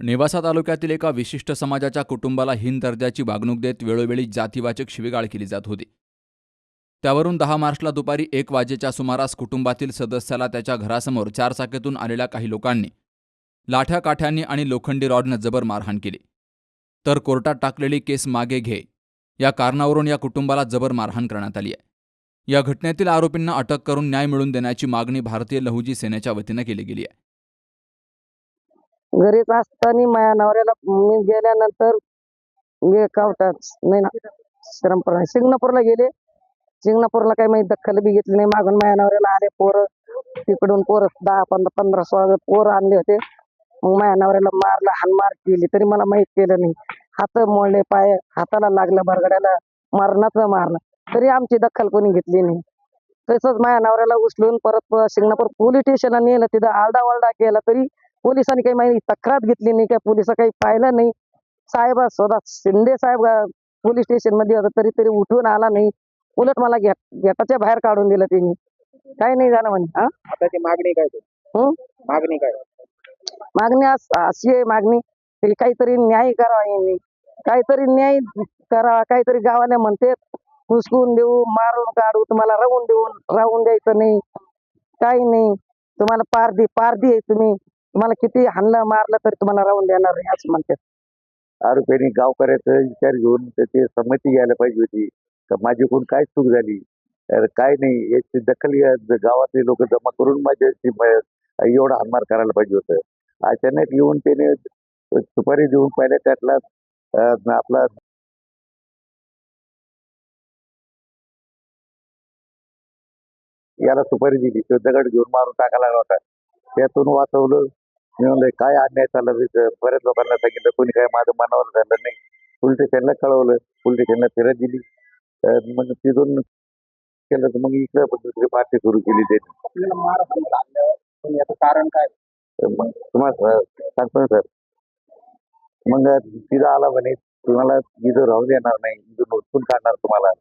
नेवासा तालुक्यातील एका विशिष्ट समाजाच्या कुटुंबाला हीन दर्जाची वागणूक देत वेळोवेळी जातीवाचक शिवीगाळ केली जात होती. त्यावरून दहा मार्चला दुपारी एक वाजेच्या सुमारास कुटुंबातील सदस्याला त्याच्या घरासमोर चारचाकीतून आलेल्या काही लोकांनी लाठ्या काठ्यांनी आणि लोखंडी रॉडनं जबर मारहाण केली. तर कोर्टात टाकलेली केस मागे घे या कारणावरून या कुटुंबाला जबर मारहाण करण्यात आली आहे. या घटनेतील आरोपींना अटक करून न्याय मिळवून देण्याची मागणी भारतीय लहुजी सेनेच्या वतीनं केली गेली आहे. घरीच असताना माझ्या नवऱ्याला मी गेल्यानंतर मी नाही ना श्रमपूर शिंगणापूरला गेले. शिंगणापूरला काही माहिती दखल बी घेतली नाही. मागून माझ्या नवऱ्याला आले पोरं. तिकडून पोरं दहा पंधरा पंधरा सोळा पोरं आणले होते. मग माझ्या नवऱ्याला मारलं हानमार केली. तरी मला माहीत केलं नाही. हात मोडले पाय हाताला लागलं बरगड्याला मारणाच मारलं. तरी आमची दखल कोणी घेतली नाही. तसंच माझ्या नवऱ्याला उचलून परत शिंगणापूर पोलीस स्टेशनला नेलं. तिथं आरडा वरडा केला तरी पोलिसांनी काही माहिती तक्रार घेतली नाही काय पोलीस काही पाहिलं नाही. साहेब स्वतः शिंदे साहेब पोलीस स्टेशनमध्ये होता तरी तरी उठून आला नाही. उलट मला गेट गेटाच्या बाहेर काढून दिलं त्यांनी. काही नाही झालं म्हणे हा? मागणी काय? हं? मागणी काय? मागणी अशी आहे मागणी काहीतरी न्याय करावा यांनी. काहीतरी न्याय करावा काहीतरी गावाला म्हणते हुसकून देऊ मारून काढू तुम्हाला राहून देऊन राहून द्यायचं नाही. काही नाही. तुम्हाला पारदी पारदी आहे तुम्ही. तुम्हाला किती हाणलं मारलं तरी तुम्हाला राहून देणार नाही असं म्हणतात. आरोपींनी गावकऱ्याचा विचार घेऊन त्याची संमती घ्यायला पाहिजे होती. का माझी कोण काय चूक झाली? अरे काय नाही याची दखल घ्या- ज- गावातले लोक जमा करून माझ्याशी म- एवढा हानमार करायला पाहिजे होतं. अचानक येऊन त्याने सुपारी देऊन पहिल्या त्यातला अं, आपला याला सुपारी दिली. तो दगड घेऊन मारून टाकायला लागला होता. त्यातून वाचवलं. मी म्हणलं काय अन्याय चालला तिथं बऱ्याच लोकांना सांगितलं कोणी काय माझं मनावर झालं नाही. पोलीस स्टेशनला कळवलं. पोलीस स्टेशनला फिरत दिली मग तिथून केलं तर मग इकडे दुसरी पार्टी सुरू केली त्यांनी. याचं कारण काय? मग तुम्हाला सांगतो ना सर. मग तिथं आला म्हणे तुम्हाला इथं राहू देणार नाही. इथून उचलून काढणार तुम्हाला.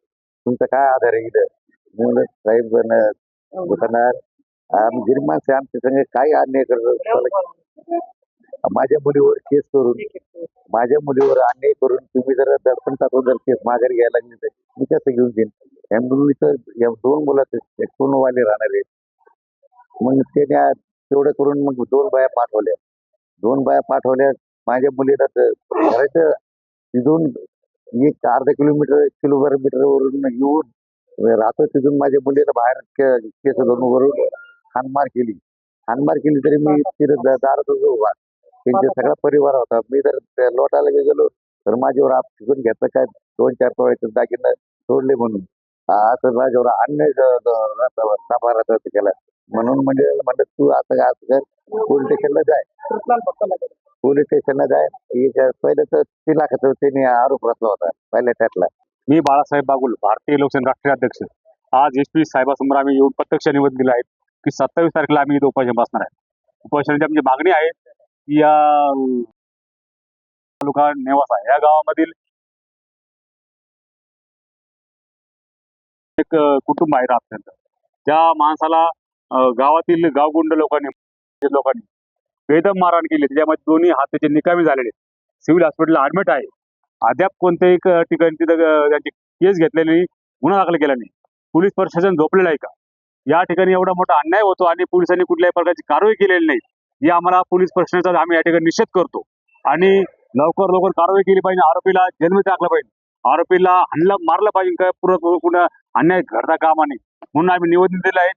तुमचा काय आधार आहे इथं? म्हणलं साहेब दुकानदार आम्ही गरीब माणसं आहे, आमच्या संग काय अन्याय करतो माझ्या मुलीवर केस करून माझ्या मुलीवर अन्याय करून तुम्ही जर दर्पण टाकून जर केस माघारी घ्यायला लागली तर मी कसं घेऊन देईन या मुलीचं या दोन मुलाचे पूर्ण वाले राहणार आहेत. मग त्याने आ- तेवढं करून मग दोन बाया पाठवल्या. दोन बाया पाठवल्या माझ्या मुलीला तर घराचं तिथून एक अर्धा किलोमीटर किलोमीटर वरून येऊन राहतो तिथून माझ्या मुलीला बाहेर केस धरून वरून हानमार केली. हानमार केली तरी मी तिथं दा- दारातच उभा त्यांचा सगळा परिवार होता. मी जर त्या लोटायला गेलो तर माझ्यावर आप शिकून घेतलं काय? दोन चार तोळ्याचे दागिने सोडले म्हणून. आ- असं माझ्यावर अन्याय साभारात केला म्हणून म्हणजे म्हणलं तू असं काय असं कर? पोलीस स्टेशनला जाय. पोलीस स्टेशनला जाय. पहिलं तर तीन लाखाचा त्यांनी आरोप रचला होता पहिल्या त्यातला. मी बाळासाहेब बागुल भारतीय लोकसेना राष्ट्रीय अध्यक्ष. आज एस पी साहेबासमोर आम्ही येऊन प्रत्यक्ष निवेदन दिलं आहे की सत्तावीस तारखेला आम्ही इथं उपोषण बसणार आहे. उपोषणाची आमची मागणी आहे या तालुका नेवासा या गावामधील एक कुटुंब आहे राहत त्या माणसाला गावातील गावगुंड लोकांनी लोकांनी बेदम मारहाण केली त्याच्यामध्ये दोन्ही हात त्याचे निकामी झालेले सिव्हिल हॉस्पिटलला ऍडमिट आहे. अद्याप कोणत्याही ठिकाणी तिथं त्यांची केस घेतलेली नाही गुन्हा दाखल केला नाही. पोलीस प्रशासन झोपलेलं आहे का? या ठिकाणी एवढा मोठा अन्याय होतो आणि पोलिसांनी कुठल्याही प्रकारची कारवाई केलेली नाही. या आम्हाला पोलीस प्रशासनाचा आम्ही या ठिकाणी निषेध करतो. आणि लवकर लवकर कारवाई केली पाहिजे. आरोपीला जन्म टाकला पाहिजे. आरोपीला हल्ला मारलं पाहिजे. काय पूर्ण कुठं अन्याय घडता कामा नये म्हणून आम्ही निवेदन दिलं आहे.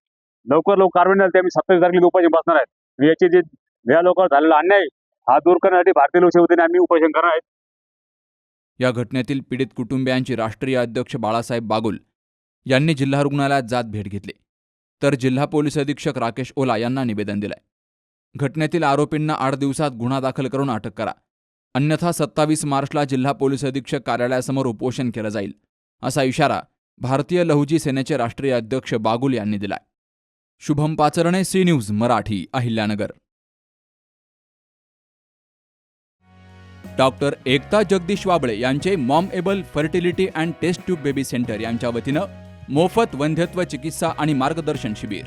लवकर लवकर कारवाई झाली आम्ही सत्तावीस तारखेला उपोषण बसणार आहेत. याचे जे या लोकांवर झालेला अन्याय हा दूर करण्यासाठी भारतीय लोकसेवतीने आम्ही उपोषण करणार आहेत. या घटनेतील पीडित कुटुंबियांची राष्ट्रीय अध्यक्ष बाळासाहेब बागुल यांनी जिल्हा रुग्णालयात जात भेट घेतली. तर जिल्हा पोलीस अधीक्षक राकेश ओला यांना निवेदन दिलंय. घटनेतील आरोपींना आठ दिवसात गुन्हा दाखल करून अटक करा. अन्यथा सत्तावीस मार्चला जिल्हा पोलीस अधीक्षक कार्यालयासमोर उपोषण केलं जाईल असा इशारा भारतीय लहुजी सेनेचे राष्ट्रीय अध्यक्ष बागुल यांनी दिलाय. Shubham Pacharne C news Marathi Ahilyanagar. Doctor Ekta Jagdish Wable यांचे mom able fertility and test tube baby centre यांच्या वतीनं मोफत वंध्यत्व चिकित्सा आणि मार्गदर्शन शिबिर.